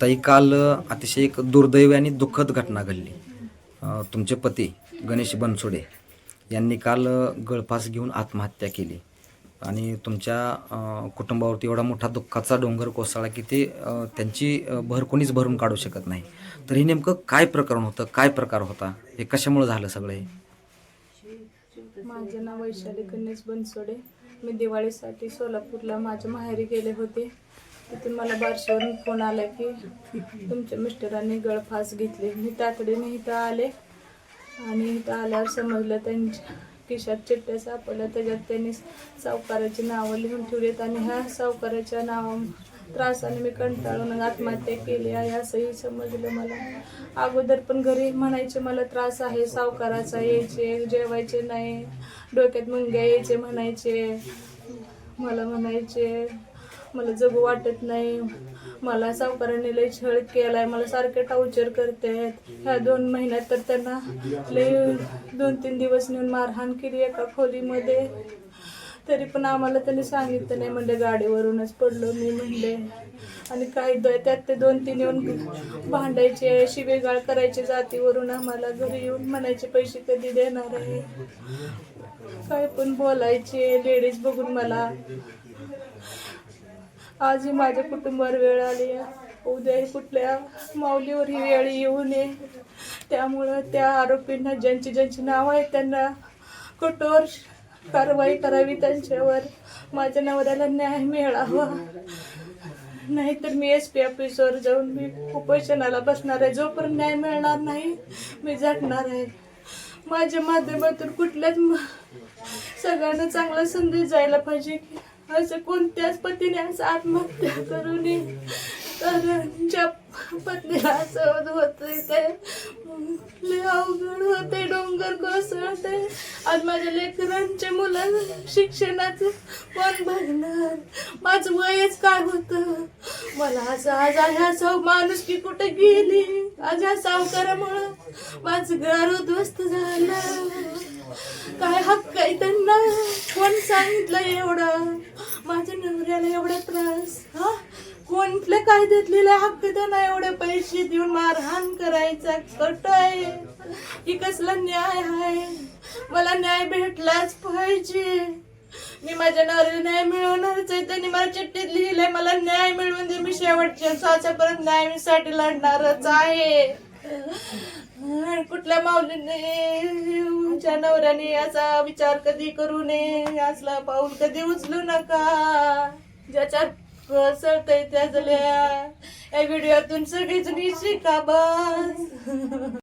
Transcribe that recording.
ताई काल अतिशय एक दुर्दैवी आणि दुःखद घटना घडली. तुमचे पती गणेश बनसोडे यांनी काल गळफास घेऊन आत्महत्या केली. आणि तुमच्या कुटुंबावरती एवढा मोठा दुःखाचा डोंगर कोसळला की ते त्यांची भर कोणीच भरून काढू शकत नाही. तर हे नेमकं काय प्रकरण होतं? काय प्रकार होता? हे कशामुळे झालं सगळं हे? माझे नाव वैशाली गणेश बनसोडे. मी दिवाळीसाठी सोलापूरला माझ्या माहेरी गेले होते. तिथून मला बारशीवरून फोन आला की तुमच्या मिस्टरांनी गळफास घेतली. मी तातडीने इथं आले. आणि इथं आल्यावर समजलं त्यांच्या खिशात चिठ्ठ्या सापडल्या. त्याच्यात त्यांनी सावकाराची नावं लिहून ठेवलीत. आणि ह्या सावकाराच्या नावा त्रासाने मी कंटाळून आत्महत्या केली आहे असंही समजलं मला. अगोदर पण घरी म्हणायचे मला त्रास आहे सावकाराचा यायचे जेवायचे नाही डोक्यात मुंग्या यायचे म्हणायचे. मला म्हणायचे मला जगू वाटत नाही. मला सावकारांनी लय छळ केलाय. मला सारखे टाउचर करतायत ह्या दोन महिन्यात तर त्यांना लय दोन तीन दिवस नेऊन मारहाण केली एका खोलीमध्ये. तरी पण आम्हाला त्यांनी सांगितलं नाही. म्हणजे गाडीवरूनच पडलो मी म्हणले. आणि काही त्यात ते दोन तीन येऊन भांडायचे शिवेगाळ करायचे जातीवरून आम्हाला. घरी येऊन म्हणायचे पैसे कधी देणार आहे? काय पण बोलायचे. लेडीज बघून मला आजही माझ्या कुटुंबावर वेळ आली आहे. उद्याही कुठल्या माऊलीवर ही वेळ येऊ नये. त्यामुळं त्या आरोपींना ज्यांची ज्यांची नावं आहेत त्यांना कठोर कारवाई करावी. त्यांच्यावर माझ्या नवऱ्याला न्याय मिळावा. नाहीतर मी एस पी ऑफिसवर जाऊन मी उपोषणाला बसणार आहे. जोपर्यंत न्याय मिळणार नाही मी झटणार आहे. माझ्या माध्यमातून कुठल्याच म- सगळ्यांना चांगला संदेश जायला पाहिजे. की असं कोणत्याच पतीने असं आत्महत्या करू नये. कारण ज्या पत्नीला असं होत ते अवघड होते डोंगर कोसळते आज माझ्या लेकरांचे मुलं शिक्षणाचं मन बघणार माझं वयच काय होतं? मला असं आज ह्या सौ माणूस की कुठे गेली? आज ह्या सावकारामुळं माझं घर उद्ध्वस्त झालं. काय हक्क आहे त्यांना? कोण सांगितलं एवढं? माझ्या नवऱ्याला एवढा त्रास? हा? कोणत्या कायद्यात हक्क त्यांना एवढे पैसे देऊन मारहाण करायचा? कट आहे. ही कसला न्याय आहे? मला न्याय भेटलाच पाहिजे. मी माझ्या नवऱ्याला न्याय मिळवणारच आहे. त्यांनी मला चिठ्ठीत लिहिलंय मला न्याय मिळवून दे. मी शेवटच्या श्वासापर्यंत न्यायासाठी लढणारच आहे. कुठल्या माऊलीने च्या नवऱ्याने असा विचार कधी करू नये? असला पाऊल कधी उचलू नका? ज्याच्या सळतय त्या झाल्या या व्हिडिओतून सगळीच शिका बस.